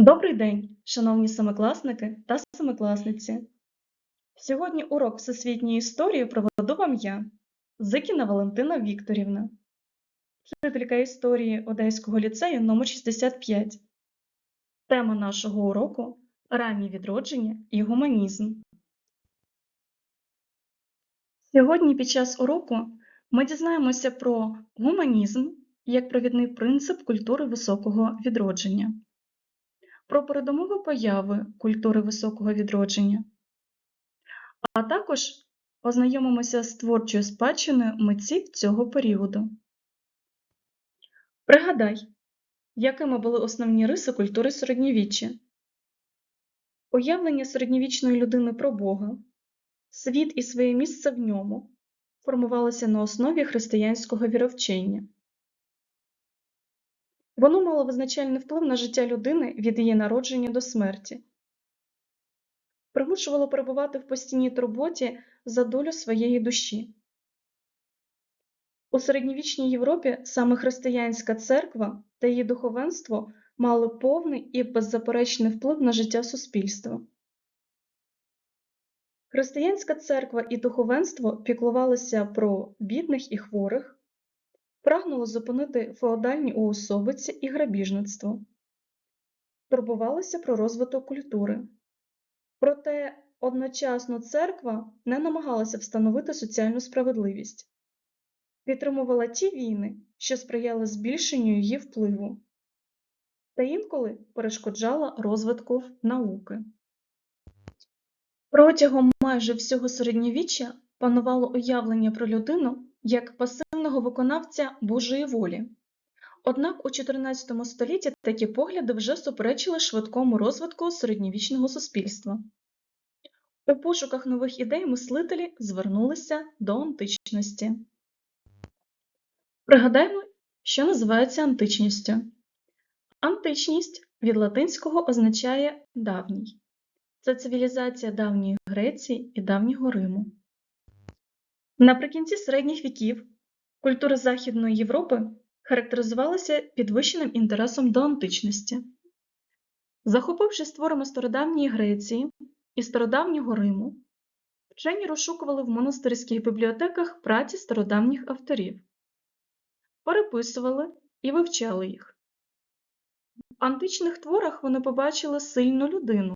Добрий день, шановні семикласники та семикласниці! Сьогодні урок всесвітньої історії проведу вам я, Зикіна Валентина Вікторівна, вчителька історії Одеського ліцею номер 65 Тема нашого уроку раннє відродження і гуманізм. Сьогодні під час уроку ми дізнаємося про гуманізм як провідний принцип культури високого відродження про передумови появи культури високого відродження, а також ознайомимося з творчою спадщиною митців цього періоду. Пригадай, якими були основні риси культури середньовіччя, уявлення середньовічної людини про Бога, світ і своє місце в ньому формувалося на основі християнського віровчення. Воно мало визначальний вплив на життя людини від її народження до смерті, примушувало перебувати в постійній турботі за долю своєї душі. У середньовічній Європі саме християнська церква та її духовенство мали повний і беззаперечний вплив на життя суспільства. Християнська церква і духовенство піклувалися про бідних і хворих, прагнуло зупинити феодальні уособиці і грабіжництво, турбувалися про розвиток культури. Проте одночасно церква не намагалася встановити соціальну справедливість, підтримувала ті війни, що сприяли збільшенню її впливу, та інколи перешкоджала розвитку науки. Протягом майже всього середньовіччя панувало уявлення про людину як пасивного виконавця Божої волі. Однак у 14 столітті такі погляди вже суперечили швидкому розвитку середньовічного суспільства. У пошуках нових ідей мислителі звернулися до античності. Пригадаємо, що називається античністю. Античність від латинського означає давній. Це цивілізація давньої Греції і давнього Риму. Наприкінці середніх віків культура Західної Європи характеризувалася підвищеним інтересом до античності. Захопившись творами стародавньої Греції і стародавнього Риму, вчені розшукували в монастирських бібліотеках праці стародавніх авторів, переписували і вивчали їх. В античних творах вони побачили сильну людину,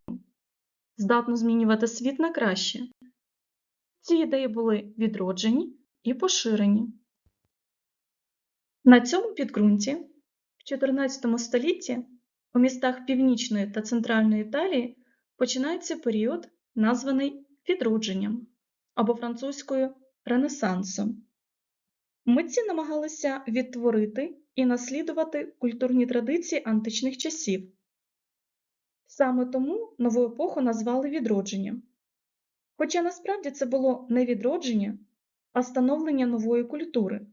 здатну змінювати світ на краще. Ці ідеї були відроджені і поширені. На цьому підґрунті в 14 столітті у містах Північної та Центральної Італії починається період, названий відродженням або французькою Ренесансом. Митці намагалися відтворити і наслідувати культурні традиції античних часів. Саме тому нову епоху назвали відродженням. Хоча насправді це було не відродження, а становлення нової культури,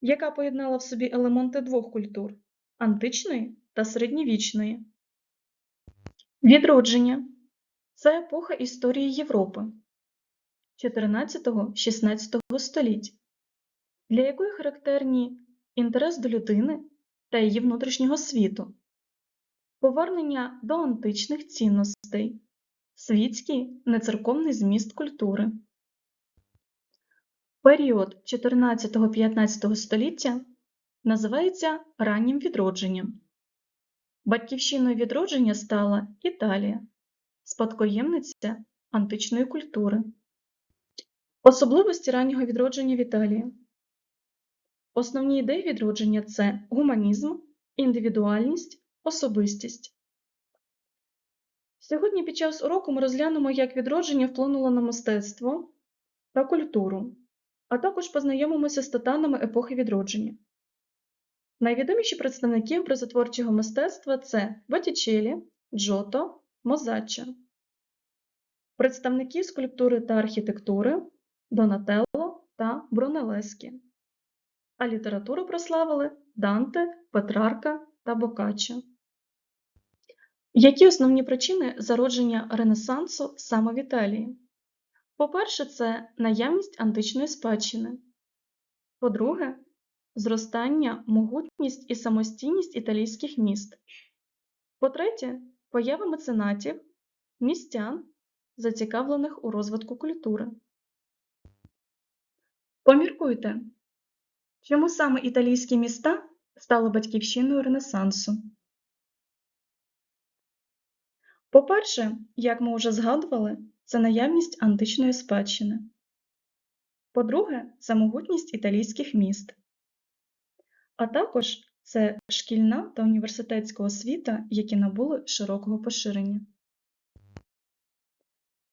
яка поєднала в собі елементи двох культур античної та середньовічної. Відродження це епоха історії Європи 14-16 століть, для якої характерні інтерес до людини та її внутрішнього світу, повернення до античних цінностей світський нецерковний зміст культури. Період 14-15 століття називається раннім відродженням. Батьківщиною відродження стала Італія, спадкоємниця античної культури. Особливості раннього відродження в Італії. Основні ідеї відродження це гуманізм, індивідуальність, особистість. Сьогодні під час уроку ми розглянемо, як відродження вплинуло на мистецтво та культуру, а також познайомимося з титанами епохи відродження. Найвідоміші представники образотворчого мистецтва це Боттічелі, Джото, Мозачча, представники скульптури та архітектури Донателло та Брунелескі, а літературу прославили Данте, Петрарка та Бокаччо. Які основні причини зародження Ренесансу саме в Італії? По-перше, це наявність античної спадщини. По-друге, зростання, могутність і самостійність італійських міст. По-третє, поява меценатів, містян, зацікавлених у розвитку культури. Поміркуйте, чому саме італійські міста стали батьківщиною Ренесансу? По-перше, як ми вже згадували, це наявність античної спадщини. По-друге, це могутність італійських міст. А також це шкільна та університетська освіта, які набули широкого поширення.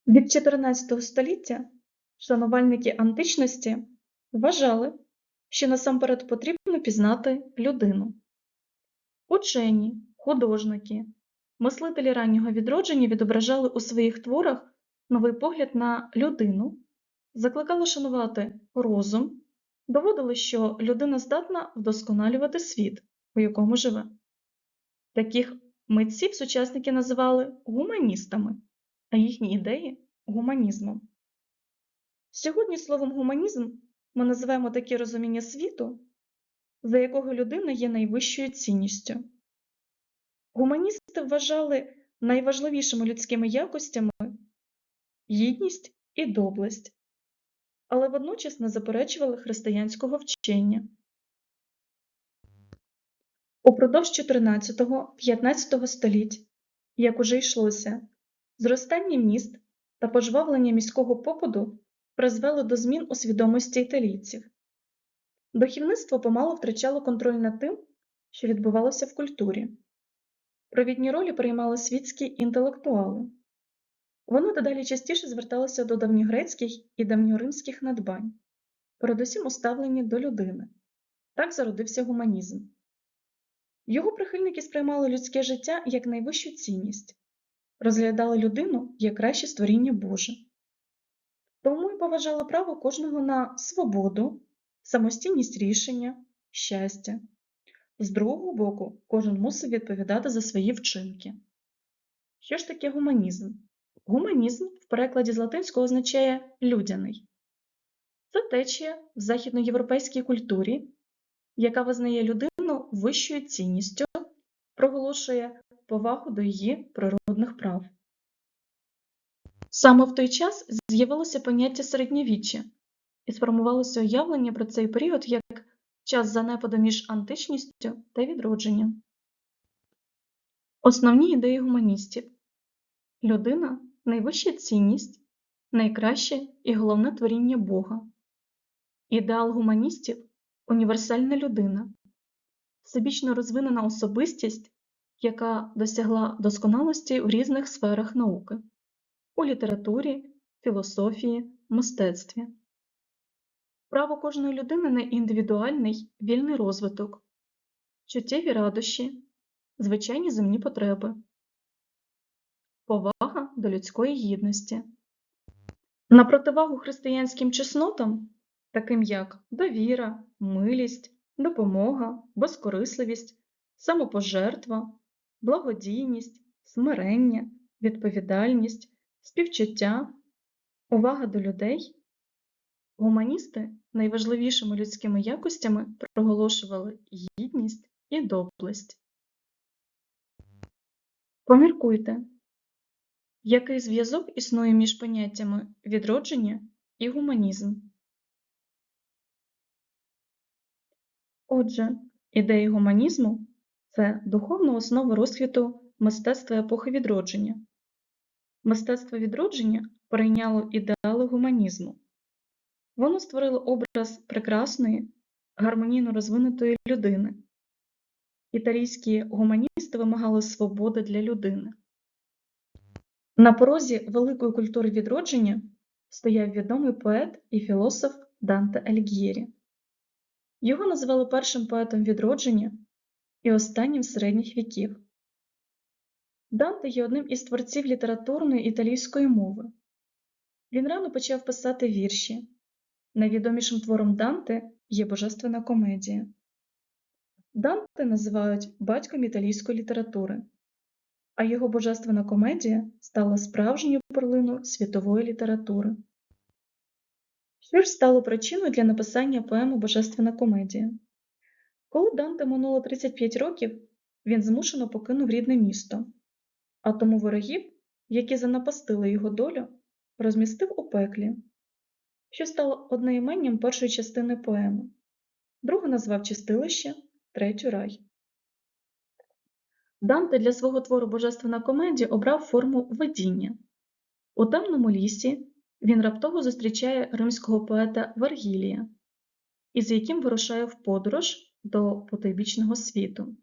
Від 14 століття шанувальники античності вважали, що насамперед потрібно пізнати людину. Учені, художники, мислителі раннього відродження відображали у своїх творах новий погляд на людину, закликали шанувати розум, доводили, що людина здатна вдосконалювати світ, у якому живе. Таких митців сучасники називали гуманістами, а їхні ідеї гуманізмом. Сьогодні словом гуманізм ми називаємо таке розуміння світу, за якого людина є найвищою цінністю. Гуманісти вважали найважливішими людськими якостями гідність і доблесть, але водночас не заперечували християнського вчення. Упродовж 14-15 століть, як уже йшлося, зростання міст та пожвавлення міського попаду призвели до змін у свідомості італійців. Духовництво помало втрачало контроль над тим, що відбувалося в культурі. Провідні ролі приймали світські інтелектуали. Вони дедалі частіше зверталися до давньогрецьких і давньоримських надбань, передусім у ставленні до людини. Так зародився гуманізм. Його прихильники сприймали людське життя як найвищу цінність, розглядали людину як краще створіння Боже. Тому й поважали право кожного на свободу, самостійність рішення, щастя. З другого боку, кожен мусив відповідати за свої вчинки. Що ж таке гуманізм? Гуманізм в перекладі з латинського означає людяний. Це течія в західноєвропейській культурі, яка визнає людину вищою цінністю, проголошує повагу до її природних прав. Саме в той час з'явилося поняття середньовіччя і сформувалося уявлення про цей період як час занепаду між античністю та відродженням. Основні ідеї гуманістів людина найвища цінність, найкраще і головне творіння Бога. Ідеал гуманістів універсальна людина, всебічно розвинена особистість, яка досягла досконалості в різних сферах науки у літературі, філософії, мистецтві. Право кожної людини на індивідуальний вільний розвиток, чуттєві радощі, звичайні земні потреби, повага до людської гідності. На противагу християнським чеснотам, таким як довіра, милість, допомога, безкорисливість, самопожертва, благодійність, смирення, відповідальність, співчуття, увага до людей, гуманісти найважливішими людськими якостями проголошували гідність і доблесть. Поміркуйте, який зв'язок існує між поняттями відродження і гуманізм? Отже, ідеї гуманізму це духовна основа розквіту мистецтва епохи відродження. Мистецтво відродження перейняло ідеали гуманізму. Воно створило образ прекрасної, гармонійно розвинутої людини. Італійські гуманісти вимагали свободи для людини. На порозі великої культури відродження стояв відомий поет і філософ Данте Альгєрі. Його називали першим поетом відродження і останнім середніх віків. Данте є одним із творців літературної італійської мови. Він рано почав писати вірші. Найвідомішим твором Данте є Божественна комедія. Данте називають батьком італійської літератури, а його Божественна комедія стала справжньою перлиною світової літератури. Що ж стало причиною для написання поеми Божественна комедія? Коли Данте минуло 35 років, він змушено покинув рідне місто, а тому ворогів, які занапастили його долю, розмістив у пеклі, що стало одноіменням першої частини поеми. Другу назвав Чистилище, третю рай. Данте для свого твору Божественна комедія обрав форму видіння. У темному лісі він раптово зустрічає римського поета Вергілія, із яким вирушає в подорож до потойбічного світу.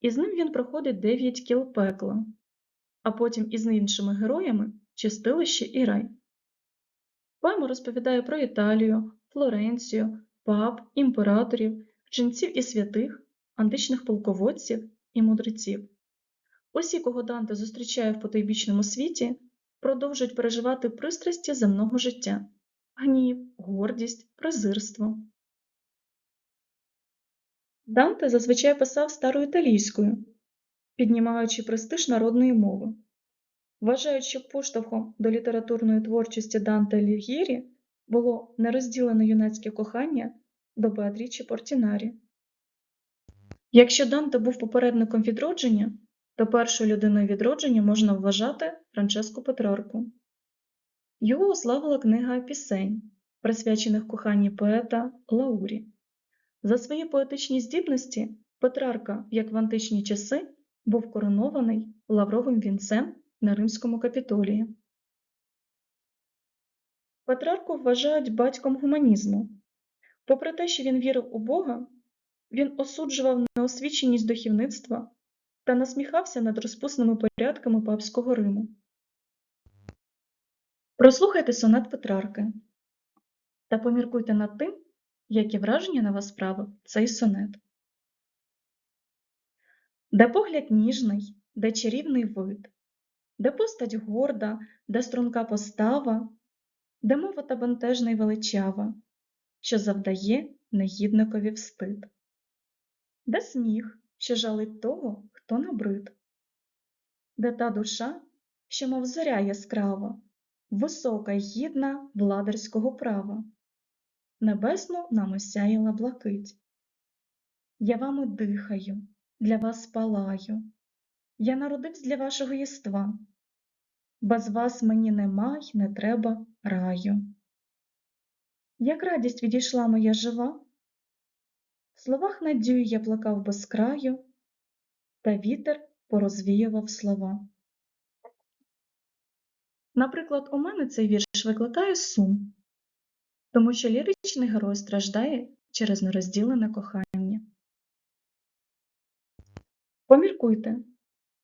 Із ним він проходить дев'ять кіл пекла, а потім із іншими героями чистилище і рай. Поема розповідає про Італію, Флоренцію, пап, імператорів, ченців і святих, античних полководців і мудреців. Усі, кого Данте зустрічає в потойбічному світі, продовжують переживати пристрасті земного життя, гнів, гордість, презирство. Данте зазвичай писав староіталійською, піднімаючи престиж народної мови. Вважають, що поштовхом до літературної творчості Данте Аліг'єрі було нерозділене юнацьке кохання до Беатрічі Портінарі. Якщо Данте був попередником відродження, то першою людиною відродження можна вважати Франческо Петрарку. Його ославила книга пісень, присвячених коханні поета Лаурі. За свої поетичні здібності Петрарка, як в античні часи, був коронований лавровим вінцем на римському капітолії. Петрарку вважають батьком гуманізму. Попри те, що він вірив у Бога, він осуджував неосвіченість духовництва та насміхався над розпусними порядками папського Риму. Прослухайте сонет Петрарки та поміркуйте над тим, які враження на вас справив цей сонет. Де погляд ніжний, де чарівний вид, де постать горда, де струнка постава, де мова та бентежна й величава, що завдає негідникові встид, де сміх, що жалить того, хто набрид, де та душа, що мов зоря яскрава, висока й гідна владарського права, небесно нам осяяла блакить. Я вами дихаю, для вас палаю, я народився для вашого єства. Без вас мені нема й не треба раю. Як радість відійшла моя жива, в словах надію я плакав без краю, та вітер порозвіював слова. Наприклад, у мене цей вірш викликає сум, тому що ліричний герой страждає через нерозділене кохання. Поміркуйте,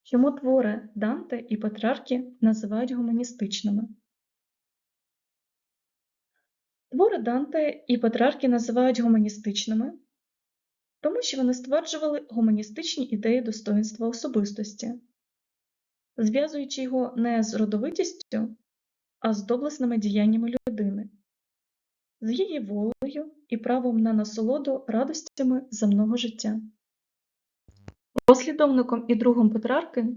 чому твори Данте і Петрарки називають гуманістичними. Твори Данте і Петрарки називають гуманістичними, тому що вони стверджували гуманістичні ідеї достоинства особистості, зв'язуючи його не з родовитістю, а з доблесними діяннями людини, з її волею і правом на насолоду радостями земного життя. Послідовником і другом Петрарки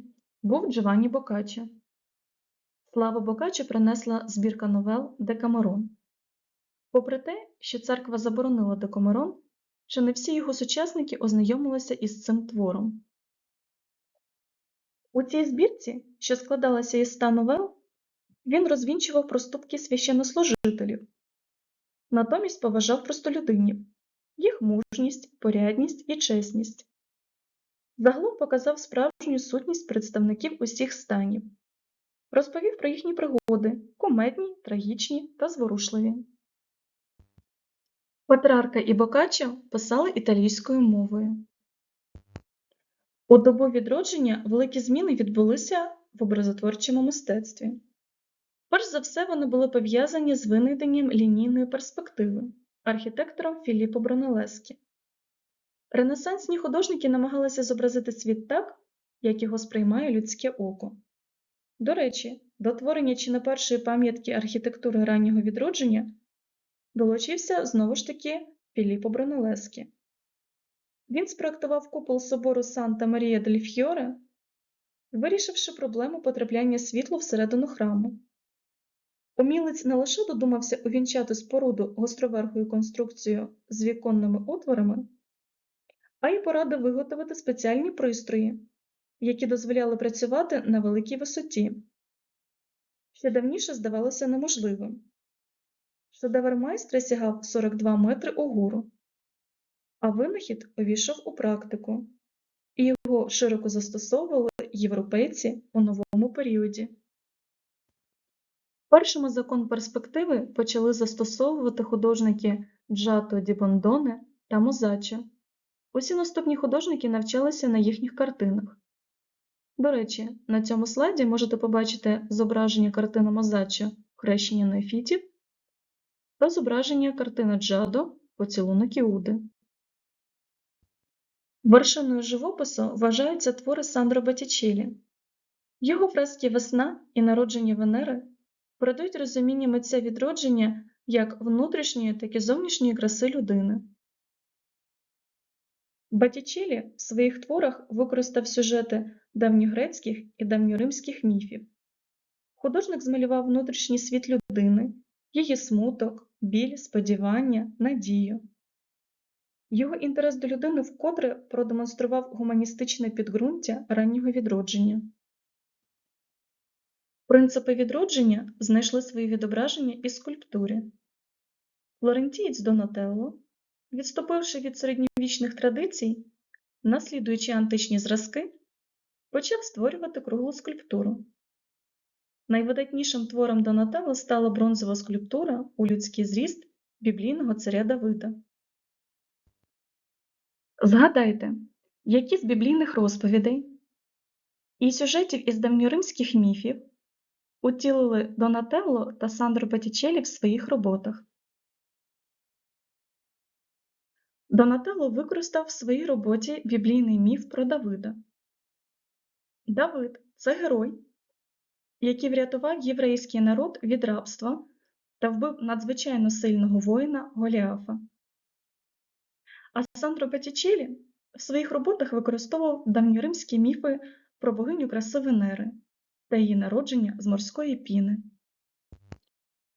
був Джованні Боккаччо. Славу Боккаччо принесла збірка новел Декамерон. Попри те, що церква заборонила Декамерон, чи не всі його сучасники ознайомилися із цим твором. У цій збірці, що складалася із ста новел, він розвінчував проступки священнослужителів, натомість поважав простолюдинів, їх мужність, порядність і чесність. Загалом показав справжню сутність представників усіх станів, розповів про їхні пригоди кумедні, трагічні та зворушливі. Петрарка і Боккаччо писали італійською мовою. У добу відродження великі зміни відбулися в образотворчому мистецтві. Перш за все, вони були пов'язані з винайденням лінійної перспективи архітектором Філіппо Бронелескі. Ренесансні художники намагалися зобразити світ так, як його сприймає людське око. До речі, до творення чи не першої пам'ятки архітектури раннього відродження долучився знову ж таки Філіппо Бронелескі. Він спроектував купол собору Санта Марія дель Фьоре, вирішивши проблему потрапляння світла всередину храму. Умілець не лише додумався увінчати споруду гостроверхою конструкцією з віконними отворами, а й порадив виготовити спеціальні пристрої, які дозволяли працювати на великій висоті, що давніше здавалося неможливим. Шедевр майстра сягав 42 метри угору, а винахід увійшов у практику, і його широко застосовували європейці у новому періоді. Першими закон перспективи почали застосовувати художники Джато ді Бондоне та Мозаччо. Усі наступні художники навчалися на їхніх картинах. До речі, на цьому слайді можете побачити зображення картини Мозаччо Хрещення Нефітів та зображення картини Джадо Поцілунок Іуди. Вершиною живопису вважаються твори Сандро Боттічеллі. Його фрески Весна і народження Венери передають розуміння митця відродження як внутрішньої, так і зовнішньої краси людини. Боттічеллі в своїх творах використав сюжети давньогрецьких і давньоримських міфів. Художник змалював внутрішній світ людини, її смуток, біль, сподівання, надію. Його інтерес до людини вкотре продемонстрував гуманістичне підґрунтя раннього відродження. Принципи відродження знайшли свої відображення і скульптурі. Флорентієць Донателло, відступивши від середньовічних традицій, наслідуючи античні зразки, почав створювати круглу скульптуру. Найвидатнішим твором Донателло стала бронзова скульптура у людський зріст біблійного царя Давида. Згадайте, які з біблійних розповідей і сюжетів із давньоримських міфів утілили Донателло та Сандро Боттічеллі в своїх роботах. Донателло використав в своїй роботі біблійний міф про Давида. Давид це герой, який врятував єврейський народ від рабства та вбив надзвичайно сильного воїна Голіафа. А Сандро Боттічеллі в своїх роботах використовував давньоримські міфи про богиню краси Венери та її народження з морської піни.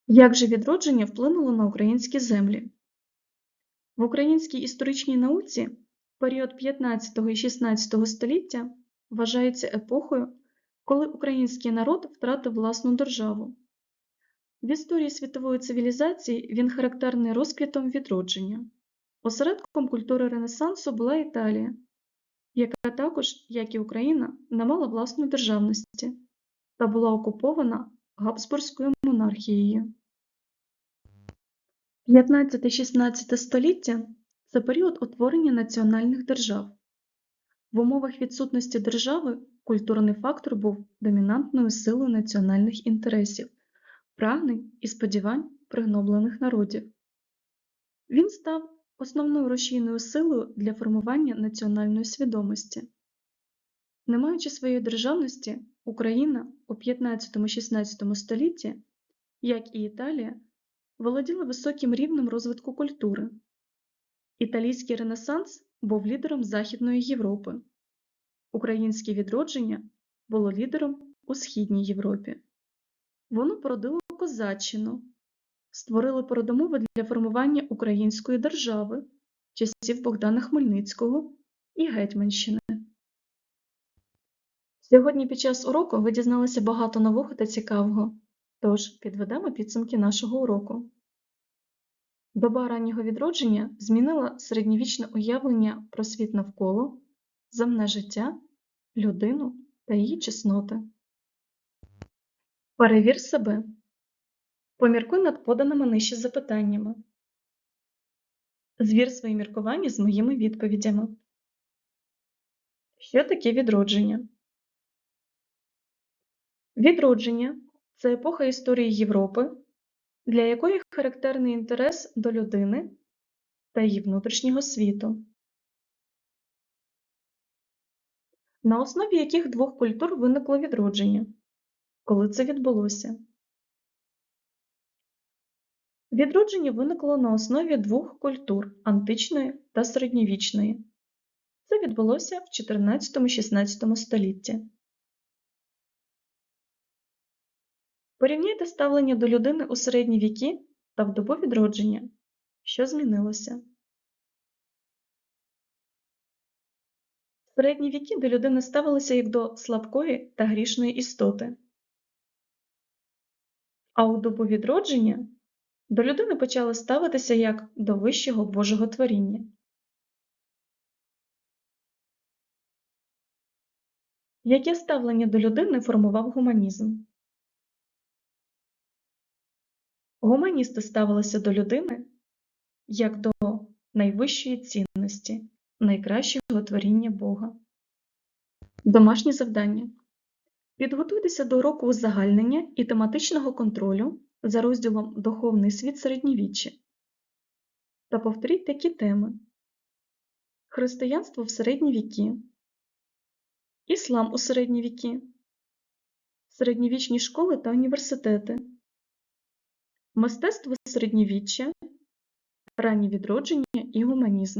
Як же відродження вплинуло на українські землі? В українській історичній науці період 15 і 16 століття вважається епохою, коли український народ втратив власну державу. В історії світової цивілізації він характерний розквітом відродження. Осередком культури Ренесансу була Італія, яка також, як і Україна, не мала власної державності та була окупована Габсбурзькою монархією. 15-16 століття це період утворення національних держав. В умовах відсутності держави культурний фактор був домінантною силою національних інтересів, прагнень і сподівань пригноблених народів. Він став основною рушійною силою для формування національної свідомості. Не маючи своєї державності, Україна у 15-16 столітті, як і Італія, володіла високим рівнем розвитку культури. Італійський Ренесанс був лідером Західної Європи. Українське відродження було лідером у Східній Європі. Воно породило козаччину, створило передумови для формування української держави часів Богдана Хмельницького і Гетьманщини. Сьогодні під час уроку ви дізналися багато нового та цікавого, тож підведемо підсумки нашого уроку. Доба раннього відродження змінила середньовічне уявлення про світ навколо, земне життя, людину та її чесноти. Перевір себе. Поміркуй над поданими нижче запитаннями. Звір свої міркування з моїми відповідями. Що таке відродження? Відродження це епоха історії Європи, для якої характерний інтерес до людини та її внутрішнього світу, на основі яких двох культур виникло відродження, коли це відбулося. Відродження виникло на основі двох культур античної та середньовічної. Це відбулося в 14-16 столітті. Порівняйте ставлення до людини у середні віки та в добу відродження. Що змінилося? Середні віки до людини ставилися як до слабкої та грішної істоти. А у добу відродження до людини почали ставитися як до вищого Божого творіння. Яке ставлення до людини формував гуманізм? Гуманісти ставилися до людини як до найвищої цінності, найкращого творіння Бога. Домашнє завдання. Підготуйтеся до уроку узагальнення і тематичного контролю за розділом Духовний світ середньовіччя та повторіть такі теми: Християнство в середні віки, Іслам у середні віки, середньовічні школи та університети, Мистецтво середньовіччя, раннє відродження і гуманізм.